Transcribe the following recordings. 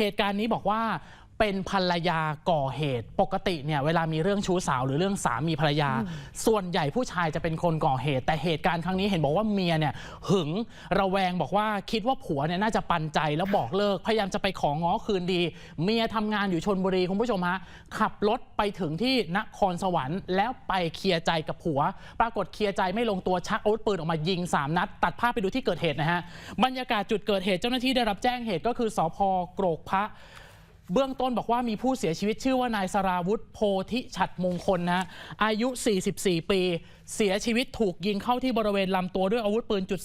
เหตุการณ์นี้บอกว่า เป็นภรรยาก่อเหตุ ปกติเนี่ยเวลามีเรื่องชู้สาวหรือเรื่องสามีภรรยา ส่วนใหญ่ผู้ชายจะเป็นคนก่อเหตุ แต่เหตุการณ์ครั้งนี้เห็นบอกว่าเมียเนี่ยหึงระแวงบอกว่าคิดว่าผัวเนี่ยน่าจะปันใจแล้วบอกเลิก พยายามจะไปของง้อคืนดี เมียทำงานอยู่ชนบุรีคุณผู้ชมฮะขับรถไปถึงที่นครสวรรค์ แล้วไปเคลียร์ใจกับผัว ปรากฏเคลียร์ใจไม่ลงตัวชักอาวุธปืนออกมายิงสามนัด ตัดภาพไปดูที่เกิดเหตุนะฮะบรรยากาศจุดเกิดเหตุเจ้าหน้าที่ได้รับแจ้งเหตุก็คือสพโกรกพระ เบื้องต้นบอกว่ามีผู้เสียชีวิตชื่อว่านายสราวุธโพธิฉัดมงคลนะอายุ 44 ปี เสียชีวิตถูกยิงเข้าที่บริเวณลำตัวด้วยอาวุธปืนจุด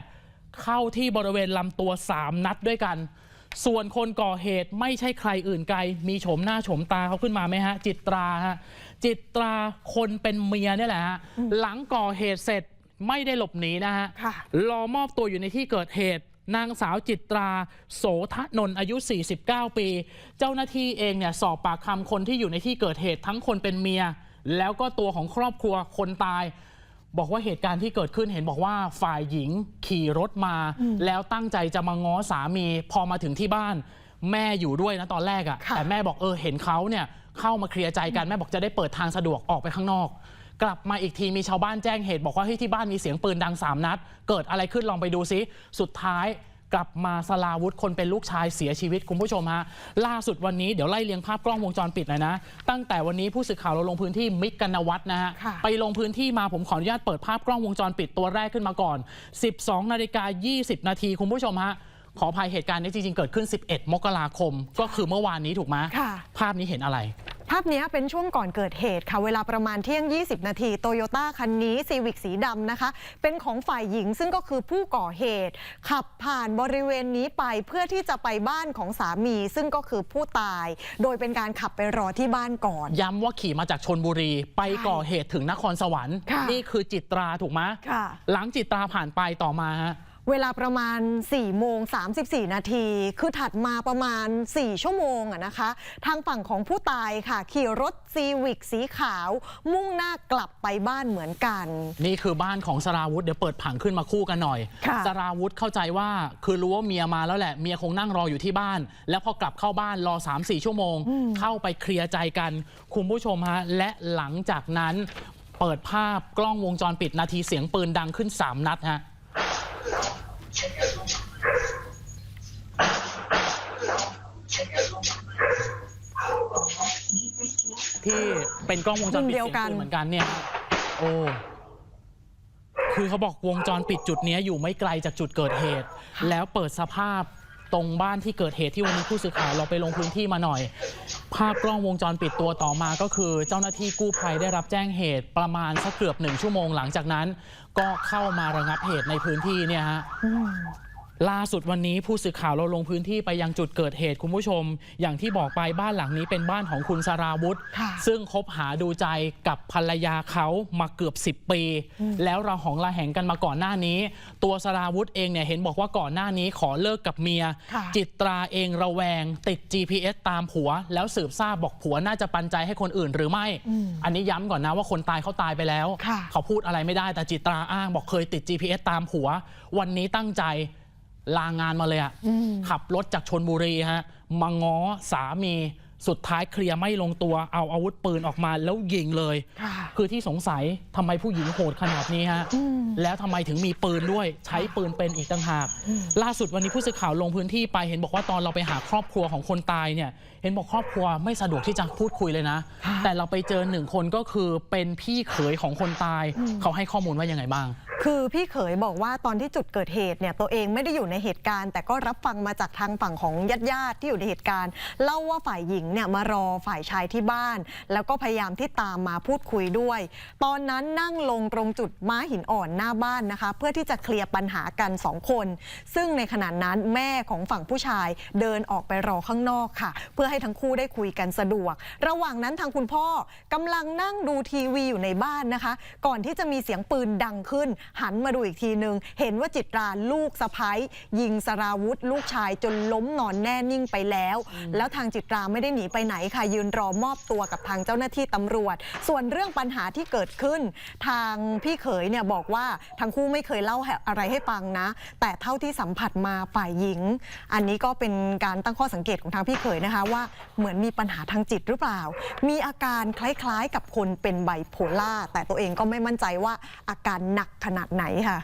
38 เข้าที่บริเวณลำตัว 3 นัดด้วยกัน ส่วนคนก่อเหตุไม่ใช่ใครอื่นไกล มีโฉมหน้าโฉมตาเขาขึ้นมาไหมฮะ จิตราฮะจิตราคนเป็นเมียเนี่ยแหละฮะหลังก่อเหตุเสร็จไม่ได้หลบหนีนะฮะค่ะรอมอบตัวอยู่ในที่เกิดเหตุ นางสาวจิตรา โสทนนท์อายุ 49 ปี เจ้าหน้าที่เองเนี่ยสอบปากคำคนที่อยู่ในที่เกิดเหตุทั้งคนเป็นเมีย แล้วก็ตัวของครอบครัวคนตาย บอกว่าเหตุการณ์ที่เกิดขึ้นเห็นบอกว่าฝ่ายหญิงขี่รถมา แล้วตั้งใจจะมาง้อสามีพอมาถึงที่บ้าน แม่อยู่ด้วยนะตอนแรกอะค่ะแต่แม่บอกเออเห็นเขาเนี่ยเข้ามาเคลียร์ใจกันแม่บอกจะได้เปิดทางสะดวกออกไปข้างนอก กลับมาอีกทีมีชาวบ้านแจ้งเหตุ บอกว่าเฮ้ยที่บ้านมีเสียงปืนดัง 3 นัด เกิดอะไรขึ้นลองไปดูซิ สุดท้ายกลับมาสลาวุธคนเป็นลูกชายเสียชีวิตคุณผู้ชมฮะล่าสุดวันนี้เดี๋ยวไล่เลียงภาพกล้องวงจรปิดหน่อยนะ ตั้งแต่วันนี้ผู้สื่อข่าวเราลงพื้นที่มิกกันนวัฒน์นะฮะค่ะ ไปลงพื้นที่มาผมขออนุญาตเปิดภาพกล้องวงจรปิดตัวแรกขึ้นมาก่อน 12นาฬิกา20 นาทีคุณผู้ชมฮะขออภัยเหตุการณ์นี้จริงๆเกิดขึ้น 11 มกราคม ก็คือเมื่อวานนี้ถูกไหมค่ะ ภาพนี้เห็นอะไร ภาพเนี้ยเป็นช่วงก่อนเกิดเหตุค่ะ เวลาประมาณเที่ยง 20 นาทีโตโยต้าคันนี้ซีวิกสีดำนะคะ เป็นของฝ่ายหญิงซึ่งก็คือผู้ก่อเหตุ ขับผ่านบริเวณนี้ไปเพื่อที่จะไปบ้านของสามี ซึ่งก็คือผู้ตาย โดยเป็นการขับไปรอที่บ้านก่อน ย้ำว่าขี่มาจากชนบุรี ไปใช่ก่อเหตุถึงนครสวรรค์ค่ะนี่คือจิตราถูกไหมค่ะหลังจิตราผ่านไปต่อมาฮะ เวลาประมาณ 4 โมง 34 นาที คือถัดมาประมาณ 4 ชั่วโมงอะนะคะ ทางฝั่งของผู้ตายค่ะ ขี่รถซีวิกสีขาว มุ่งหน้ากลับไปบ้านเหมือนกัน นี่คือบ้านของสราวุธ เดี๋ยวเปิดผังขึ้นมาคู่กันหน่อยค่ะสราวุธเข้าใจว่าคือรู้ว่าเมียมาแล้วแหละ เมียคงนั่งรออยู่ที่บ้าน แล้วพอกลับเข้าบ้านรอ 3-4 ชั่วโมง เข้าไปเคลียร์ใจกันคุณผู้ชมฮะ และหลังจากนั้น เปิดภาพกล้องวงจรปิดนาทีเสียงปืนดังขึ้น 3 นัดฮะ ที่เป็นกล้องวงจรปิดเดียวกันสีงปืเหมือนกันเนี่ย โอ้ คือเขาบอกวงจรปิดจุดเนี้ยอยู่ไม่ไกลจากจุดเกิดเหตุ แล้วเปิดสภาพ ตรงบ้านที่เกิดเหตุที่วันนี้ผู้สื่อข่าวเราไปลงพื้นที่มาหน่อย ภาพกล้องวงจรปิดตัวต่อมาก็คือ เจ้าหน้าที่กู้ภัยได้รับแจ้งเหตุประมาณสักเกือบหนึ่งชั่วโมงหลังจากนั้น ก็เข้ามาระงับเหตุในพื้นที่เนี่ยฮะ ล่าสุดวันนี้ผู้สื่อข่าวเราลงพื้นที่ไปยังจุดเกิดเหตุคุณผู้ชม อย่างที่บอกไปบ้านหลังนี้เป็นบ้านของคุณสราวุธค่ะซึ่งคบหาดูใจกับภรรยาเขามาเกือบ 10 ปี แล้วเราหองระแหงกันมาก่อนหน้านี้ ตัวสราวุธเองเนี่ยเห็นบอกว่าก่อนหน้านี้ขอเลิกกับเมียค่ะจิตราเองระแวง ติด GPS ตามผัว แล้วสืบทราบบอกผัวน่าจะปันใจให้คนอื่นหรือไม่ อันนี้ย้ำก่อนนะว่าคนตายเขาตายไปแล้วค่ะเขาพูดอะไรไม่ได้แต่จิตราอ้างบอกเคยติด GPS ตามผัว วันนี้ตั้งใจ ลางานมาเลยอะขับรถจากชนบุรีฮะมาง้อสามี สุดท้ายเคลียร์ไม่ลงตัวเอาอาวุธปืนออกมาแล้วยิงเลยค่ะคือที่สงสัยทำไมผู้หญิงโหดขนาดนี้ฮะ แล้วทำไมถึงมีปืนด้วย ใช้ปืนเป็นอีกต่างหาก ล่าสุดวันนี้ผู้สื่อข่าวลงพื้นที่ไปเห็นบอกว่าตอนเราไปหาครอบครัวของคนตายเนี่ย เห็นบอกครอบครัวไม่สะดวกที่จะพูดคุยเลยนะค่ะแต่เราไปเจอหนึ่งคนก็คือเป็นพี่เขยของคนตาย เขาให้ข้อมูลว่ายังไงบ้าง คือพี่เขยบอกว่าตอนที่จุดเกิดเหตุเนี่ยตัวเองไม่ได้อยู่ในเหตุการณ์ แต่ก็รับฟังมาจากทางฝั่งของญาติญาติๆที่อยู่ในเหตุการณ์ เล่าว่าฝ่ายหญิงเนี่ยมารอฝ่ายชายที่บ้าน แล้วก็พยายามที่ตามมาพูดคุยด้วย ตอนนั้นนั่งลงตรงจุดม้าหินอ่อนหน้าบ้านนะคะ เพื่อที่จะเคลียร์ปัญหากันสองคน ซึ่งในขณะนั้นแม่ของฝั่งผู้ชายเดินออกไปรอข้างนอกค่ะ เพื่อให้ทั้งคู่ได้คุยกันสะดวก ระหว่างนั้นทางคุณพ่อกำลังนั่งดูทีวีอยู่ในบ้านนะคะ ก่อนที่จะมีเสียงปืนดังขึ้น หันมาดูอีกทีนึง เห็นว่าจิตราลูกสะพ้ยยิงสราวุธ ลูกชายจนล้มนอนแน่นิ่งไปแล้ว แล้วทางจิตราไม่ได้หนีไปไหนค่ะยืนรอมอบตัวกับทางเจ้าหน้าที่ตำรวจ ส่วนเรื่องปัญหาที่เกิดขึ้น ทางพี่เขยเนี่ยบอกว่าทั้งคู่ไม่เคยเล่าอะไรให้ฟังนะ แต่เท่าที่สัมผัสมาฝ่ายหญิง อันนี้ก็เป็นการตั้งข้อสังเกตของทางพี่เขยนะคะว่าเหมือนมีปัญหาทางจิตหรือเปล่า มีอาการคล้ายๆ กับคนเป็นไบโพล่าแต่ตัวเองก็ไม่มั่นใจว่าอาการหนักขนาดไหนค่ะ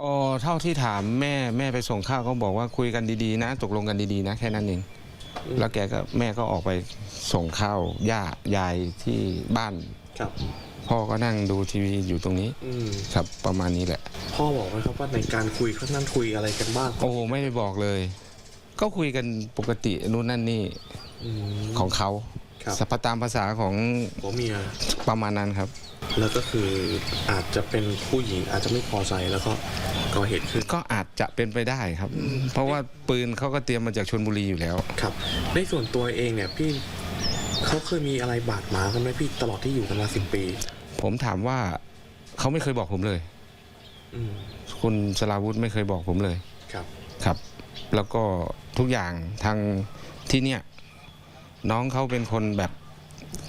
อ๋อเท่าที่ถามแม่แม่ไปส่งข้าวก็บอกว่าคุยกันดีๆนะ ตกลงกันดีๆนะ แค่นั้นเอง แล้วแกก็แม่ก็ออกไปส่งข้าวย่ายายที่บ้าน ครับพ่อก็นั่งดูทีวีอยู่ตรงนี้ อืมครับประมาณนี้แหละ พ่อบอกไหมครับว่าในการคุยเขานั่นคุยอะไรกันบ้างโอ้ไม่ได้บอกเลย ก็คุยกันปกตินู่นนั่นนี่อืม ของเขาครับ สัพตามภาษาของผัวเมีย ประมาณนั้นครับ แล้วก็คืออาจจะเป็นผู้หญิงอาจจะไม่พอใจแล้วก็ ก่อเหตุขึ้น ก็อาจจะเป็นไปได้ครับเพราะว่าปืนเขาก็เตรียมมาจากชนบุรีอยู่แล้ว ครับ ในส่วนตัวเองเนี่ยพี่เขาเคยมีอะไรบาดหมางกันไหมพี่ตลอดที่อยู่กันมาสิบปีผมถามว่าเขาไม่เคยบอกผมเลย อืมคุณสลาวุธไม่เคยบอกผมเลยครับ ครับ แล้วก็ทุกอย่างทางที่เนี่ยน้องเขาเป็นคนแบบ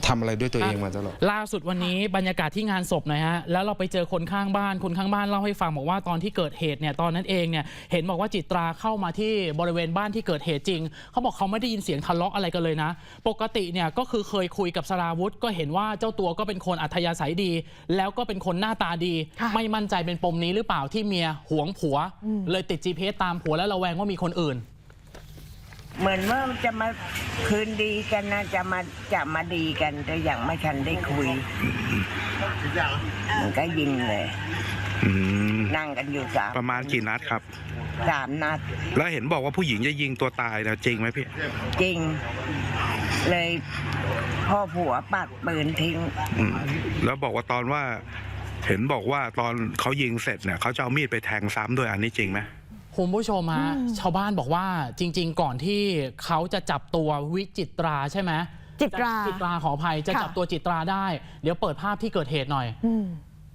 ทำอะไรด้วยตัวเองมาตลอด ล่าสุดวันนี้บรรยากาศที่งานศพหน่อยฮะ แล้วเราไปเจอคนข้างบ้าน คนข้างบ้านเล่าให้ฟังบอกว่าตอนที่เกิดเหตุเนี่ยตอนนั้นเองเนี่ยเห็นบอกว่าจิตราเข้ามาที่บริเวณบ้านที่เกิดเหตุจริง เขาบอกเขาไม่ได้ยินเสียงทะเลาะอะไรกันเลยนะ ปกติเนี่ยก็คือเคยคุยกับสราวุธ ก็เห็นว่าเจ้าตัวก็เป็นคนอัธยาศัยดี แล้วก็เป็นคนหน้าตาดี ค่ะ ไม่มั่นใจเป็นปมนี้หรือเปล่าที่เมียหวงผัว เลยติด GPS ตามผัวแล้วระแวงว่ามีคนอื่น เหมือนว่าจะมาคืนดีกันนะจะมาจะมาดีกันแต่ยังไม่ทันได้คุย มันก็ยิงเลย อืมนั่งกันอยู่สามประมาณกี่นัดครับ สามนัด แล้วเห็นบอกว่าผู้หญิงจะยิงตัวตายนะจริงไหมพี่ จริง เลยพ่อผัวปักปืนทิ้ง อืมแล้วบอกว่าตอนว่า เห็นบอกว่าตอนเขายิงเสร็จเนี่ยเขาจะเอามีดไปแทงซ้ำด้วยอันนี้จริงไหม คุณผู้ชมฮะชาวบ้านบอกว่าจริง ๆ ก่อนที่เขาจะจับตัววิจิตราใช่ไหมจิตราจิตราขออภัยจะค่ะจับตัวจิตราได้ เดี๋ยวเปิดภาพที่เกิดเหตุหน่อยอืม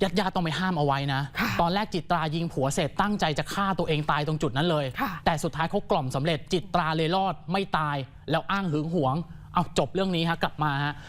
ญาติญาติๆต้องไปห้ามเอาไว้นะค่ะตอนแรกจิตรายิงผัวเสร็จตั้งใจจะฆ่าตัวเองตายตรงจุดนั้นเลยค่ะแต่สุดท้ายเขากล่อมสำเร็จจิตราเลยรอดไม่ตาย แล้วอ้างหึงหวง เอาจบเรื่องนี้ฮะกลับมาฮะ